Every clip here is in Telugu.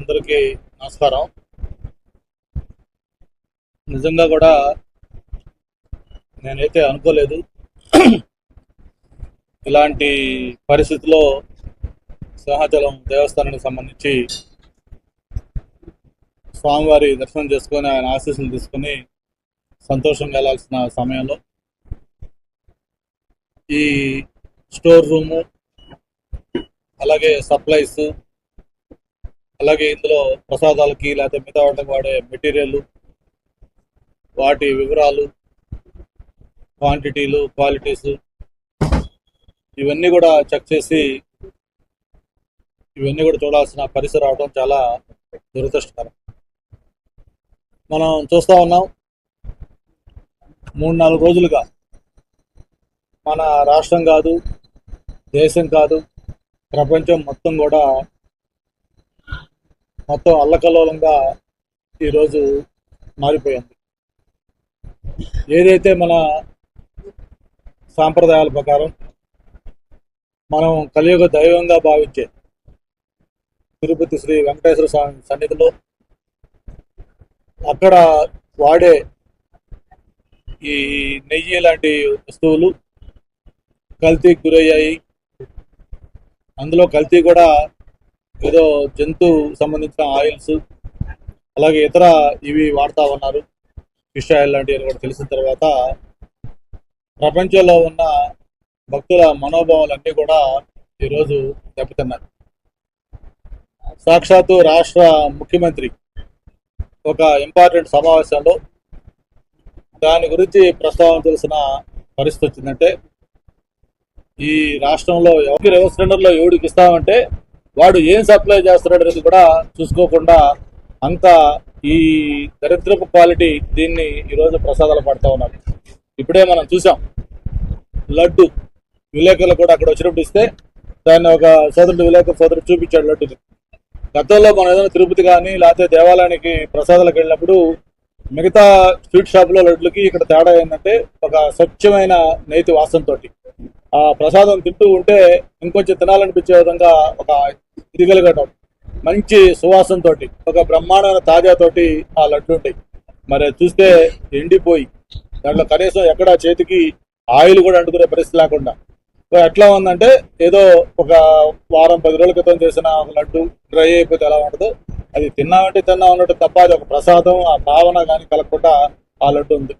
అందరికీ నమస్కారం. నిజంగా కూడా నేనైతే అనుకోలేదు. ఇలాంటి పరిస్థితిలో సింహాచలం దేవస్థానానికి సంబంధించి స్వామివారి దర్శనం చేసుకొని ఆయన ఆశీస్సులు తీసుకొని సంతోషంగా వెళ్ళాల్సిన సమయంలో ఈ స్టోర్ రూము అలాగే సప్లైస్ అలాగే ఇందులో ప్రసాదాలకి లేకపోతే మిగతా వాటికి వాడే మెటీరియల్ వాటి వివరాలు క్వాంటిటీలు క్వాలిటీస్ ఇవన్నీ కూడా చెక్ చేసి ఇవన్నీ కూడా చూడాల్సిన పరిస్థితి రావడం చాలా దురదృష్టకరం. మనం చూస్తూ ఉన్నాం మూడు నాలుగు రోజులుగా మన రాష్ట్రం కాదు దేశం కాదు ప్రపంచం మొత్తం కూడా మొత్తం అల్లకల్లోలంగా ఈరోజు మారిపోయింది. ఏదైతే మన సాంప్రదాయాల ప్రకారం మనం కలియుగ దైవంగా భావించే తిరుపతి శ్రీ వెంకటేశ్వర స్వామి సన్నిధిలో అక్కడ వాడే ఈ నెయ్యి లాంటి వస్తువులు కల్తీకి గురయ్యాయి. అందులో కల్తీ కూడా ఏదో జంతు సంబంధించిన ఆయిల్స్ అలాగే ఇతర ఇవి వాడుతూ ఉన్నారు. ఫిష్ ఆయిల్ లాంటివి కూడా తెలిసిన తర్వాత ప్రపంచంలో ఉన్న భక్తుల మనోభావాలన్నీ కూడా ఈరోజు దెబ్బతిన్నారు సాక్షాత్తు రాష్ట్ర ముఖ్యమంత్రి ఒక ఇంపార్టెంట్ సమావేశంలో దాని గురించి ప్రస్తావించాల్సిన పరిస్థితి వచ్చిందంటే ఈ రాష్ట్రంలో ఎవరికి రివర్స్ టెండర్లో ఎవడికి ఇస్తామంటే వాడు ఏం సప్లై చేస్తున్నాడు అనేది కూడా చూసుకోకుండా అంత ఈ దరిద్రపు క్వాలిటీ దీన్ని ఈరోజు ప్రసాదాలు పడతా ఉన్నారు. ఇప్పుడే మనం చూసాం. లడ్డు విలేకరులు కూడా అక్కడ వచ్చినప్పుడు ఇస్తే దాన్ని ఒక సోదరుడు విలేకరు సోదరుడు చూపించాడు లడ్డుని. గతంలో మనం ఏదైనా తిరుపతి కానీ లేకపోతే దేవాలయానికి ప్రసాదాలకు వెళ్ళినప్పుడు మిగతా స్వీట్ షాపులో లడ్లకి ఇక్కడ తేడా ఏంటంటే ఒక స్వచ్ఛమైన నేతి వాసనతోటి ఆ ప్రసాదం తింటూ ఉంటే ఇంకొంచెం తినాలనిపించే విధంగా ఒక ఇది మంచి సువాసన తోటి ఒక బ్రహ్మాండమైన తాజా తోటి ఆ లడ్డు ఉంటాయి మరి చూస్తే ఎండిపోయి దాంట్లో కనీసం ఎక్కడ చేతికి ఆయిల్ కూడా అంటుకునే పరిస్థితి లేకుండా. ఎట్లా ఉందంటే ఏదో ఒక వారం పది రోజుల క్రితం చేసిన ఒక లడ్డు డ్రై అయిపోతే ఎలా ఉండదు అది తిన్నామంటే తిన్నా ఉన్నట్టు తప్ప అది ఒక ప్రసాదం ఆ భావన కానీ కలగకుండా ఆ లడ్డు ఉంది.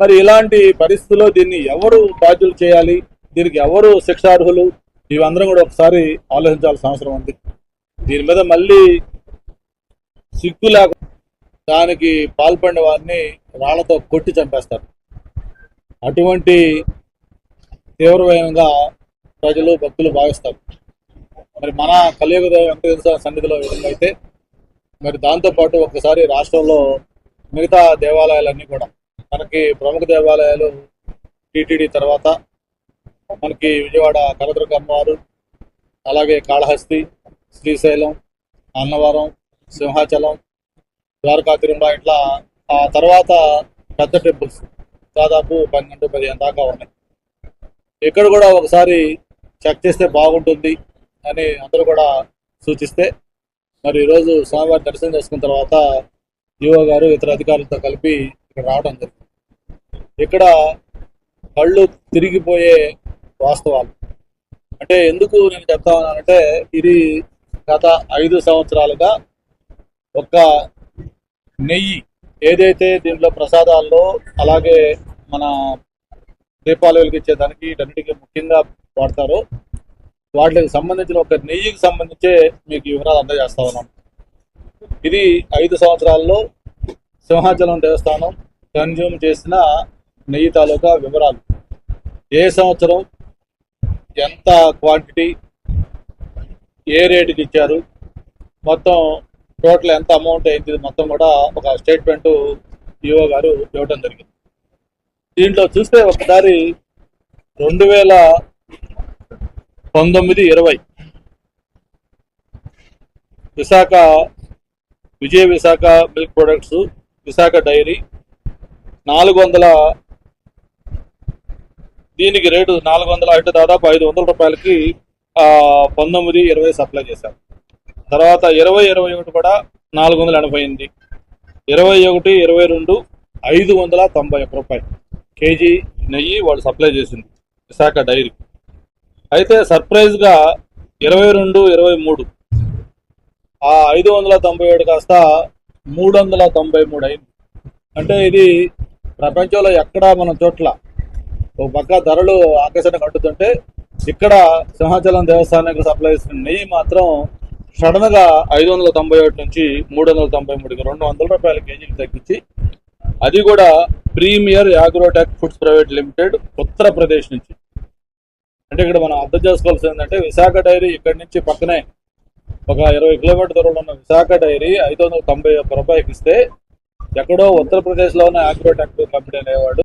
మరి ఇలాంటి పరిస్థితుల్లో దీన్ని ఎవరు బాధ్యులు చేయాలి? దీనికి ఎవరు శిక్షార్హులు? ఇవందరం కూడా ఒకసారి ఆలోచించాల్సిన అవసరం ఉంది. దీని మీద మళ్ళీ సిగ్గు లేక దానికి పాల్పడిన వారిని రాళ్ళతో కొట్టి చంపేస్తారు. అటువంటి తీవ్రమైనగా ప్రజలు భక్తులు భావిస్తారు. మరి మన కలియుగ వెంకటేశ్వర సన్నిధిలో విధంగా అయితే? మరి దాంతోపాటు ఒకసారి రాష్ట్రంలో మిగతా దేవాలయాలన్నీ కూడా మనకి ప్రముఖ దేవాలయాలు టీటీడీ తర్వాత మనకి విజయవాడ కనదుర్గ అమ్మవారు అలాగే కాళహస్తి శ్రీశైలం అన్నవరం సింహాచలం ద్వారకా తిరుమల ఇట్లా ఆ తర్వాత పెద్ద టెంపుల్స్ దాదాపు పన్నెండు పదిహేను దాకా ఉన్నాయి. ఇక్కడ కూడా ఒకసారి చెక్ చేస్తే బాగుంటుంది అని అందరూ కూడా సూచిస్తే మరి ఈరోజు స్వామివారి దర్శనం చేసుకున్న తర్వాత యువ గారు ఇతర అధికారులతో కలిపి ఇక్కడ రావడం జరిగింది. ఇక్కడ కళ్ళు తిరిగిపోయే వాస్తవాలు. అంటే ఎందుకు నేను చెప్తా ఉన్నానంటే ఇది గత ఐదు సంవత్సరాలుగా ఒక నెయ్యి ఏదైతే దీంట్లో ప్రసాదాల్లో అలాగే మన దీపాలు వెలిగించేదానికి వీటన్నిటికీ ముఖ్యంగా వాడతారో వాటికి సంబంధించిన ఒక నెయ్యికి సంబంధించే మీకు వివరాలు అందజేస్తా ఉన్నాను. ఇది ఐదు సంవత్సరాల్లో సింహాచలం దేవస్థానం కన్జ్యూమ్ చేసిన నెయ్యి తాలూకా వివరాలు. ఏ సంవత్సరం ఎంత క్వాంటిటీ ఏ రేటుకి ఇచ్చారు మొత్తం టోటల్ ఎంత అమౌంట్ అయింది మొత్తం కూడా ఒక స్టేట్మెంట్ ఈఓ గారు ఇవ్వడం జరిగింది. దీంట్లో చూస్తే ఒకసారి రెండు వేల పంతొమ్మిది ఇరవై Visakha Vijaya Visakha milk products Visakha dairy నాలుగు వందల దీనికి రేటు నాలుగు వందల అంటే దాదాపు ఐదు వందల రూపాయలకి పంతొమ్మిది ఇరవై సప్లై చేశారు. తర్వాత ఇరవై ఇరవై ఒకటి కూడా నాలుగు వందల ఎనభై ఎనిమిది. ఇరవై ఒకటి ఇరవై రెండు ఐదు వందల తొంభై ఒక్క రూపాయలు. కేజీ నెయ్యి వాళ్ళు సప్లై చేసింది విశాఖ డైరీ. అయితే సర్ప్రైజ్గా ఇరవై రెండు ఇరవై మూడు. ఆ ఐదు వందల తొంభై ఏడు కాస్త మూడు వందల తొంభై మూడు అయింది. అంటే ఇది ప్రపంచంలో ఎక్కడా మన చోట్ల ఒక పక్క ధరలు ఆకర్షణ కట్టుతుంటే ఇక్కడ సింహాచలం దేవస్థానానికి సప్లై చేసిన నెయ్యి మాత్రం సడన్గా ఐదు వందల తొంభై ఒకటి నుంచి మూడు వందల తొంభై మూడుకి రెండు వందల రూపాయల కేజీకి తగ్గించి అది కూడా premier agrotech foods private limited Uttar Pradesh నుంచి. అంటే ఇక్కడ మనం అర్థం చేసుకోవాల్సింది ఏంటంటే విశాఖ డైరీ ఇక్కడి నుంచి పక్కనే ఒక ఇరవై కిలోమీటర్ దూరంలో ఉన్న విశాఖ డైరీ ఐదు వందల తొంభై ఒక్క రూపాయలకి ఇస్తే ఎక్కడో ఉత్తరప్రదేశ్లో ఉన్న ఆగ్రోటెక్ కంపెనీ అనేవాడు